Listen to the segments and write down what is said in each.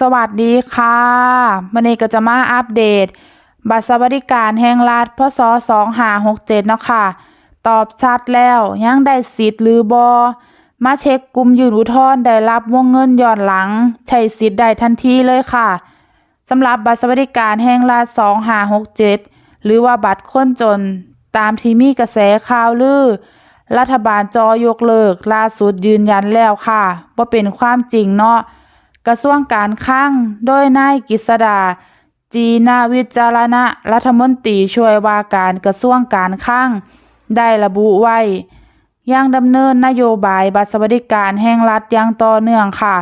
สวัสดีค่ะวันนี้ก็จะมาอัปเดต บัตรสวัสดิการแห่งรัฐพศ2567เนาะค่ะ ตอบชัดแล้วยังได้สิทธิ์หรือบอมาเช็คกลุ่มยืนอุทธร์ได้รับวงเงินย้อนหลัง ใช้สิทธิ์ได้ทันทีเลยค่ะสำหรับบัตรสวัสดิการแห่งรัฐ2567หรือว่าบัตรคนจนตามที่มีกระแสข่าวลือ รัฐบาลจอยกเลิกล่าสุดยืนยันแล้วค่ะว่าเป็นความจริงเนาะ กระทรวงการคลังโดยนายกฤษดา จีนาวิจารณะรัฐมนตรีช่วยว่าการกระทรวงการคลังได้ระบุไว้ยังดำเนินนโยบายบัตรสวัสดิการแห่งรัฐอย่างต่อเนื่องค่ะ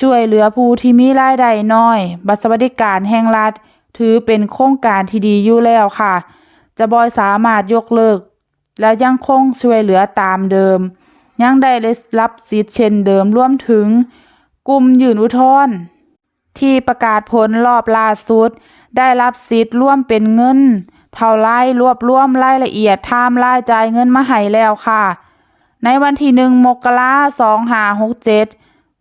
ช่วยเหลือผู้ที่มีรายได้น้อย บัตรสวัสดิการแห่งรัฐ ถือเป็นโครงการที่ดีอยู่แล้วค่ะ จะบอยสามารถยกเลิก และยังคงช่วยเหลือตามเดิม ยังได้รับสิทธิ์เช่นเดิมรวมถึง กลุ่มยื่นอุทธรณ์ที่ประกาศผลรอบล่าสุด ได้รับสิทธิ์ร่วมเป็นเงิน เท่าไรรวบรวมรายละเอียดไทม์รายจ่ายเงินมาให้แล้วค่ะ ในวันที่หนึ่งมกราสองหาหกเจ็ด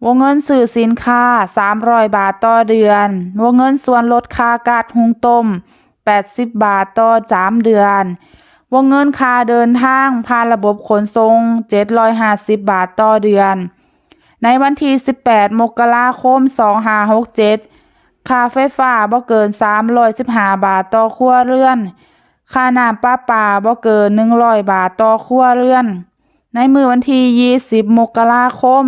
วงเงินสื่อสินค้าสามร้อยบาทต่อเดือน วงเงินส่วนลดค่ากาดหุงต้มแปดสิบบาทต่อสามเดือน วงเงินค่าเดินทางผ่านระบบขนส่งเจ็ดร้อยห้าสิบบาทต่อเดือน ในวันที่ 18 มกราคม 2567 ค่าไฟฟ้าบ่เกิน 315 บาทต่อครัวเรือน ค่าน้ำประปาบ่เกิน 100 บาทต่อครัวเรือน ในมือวันที่ 20 มกราคม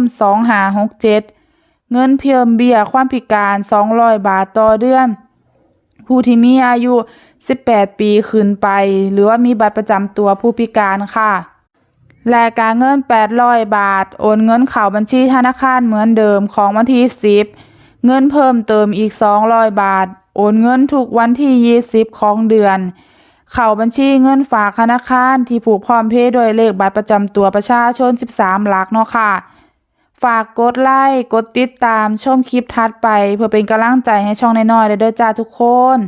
2567 เงินเพิ่มเบี้ยความพิการ 200 บาทต่อเดือน ผู้ที่มีอายุ 18 ปีขึ้นไป หรือว่ามีบัตรประจำตัวผู้พิการค่ะ และการเงิน 800 บาท โอนเงินเข้าบัญชีธนาคารเหมือนเดิมของวันที่ 10 เงินเพิ่มเติมอีก 200 บาท โอนเงินทุกวันที่ 20 ของเดือน เข้าบัญชีเงินฝากธนาคารที่ผูกพร้อมเพย์โดยเลขบัตรประจำตัวประชาชน 13 หลักเนาะค่ะ ฝากกดไลค์กดติดตามชมคลิปถัดไป เพื่อเป็นกำลังใจให้ช่องน้อยๆได้เด้อจ้าทุกคน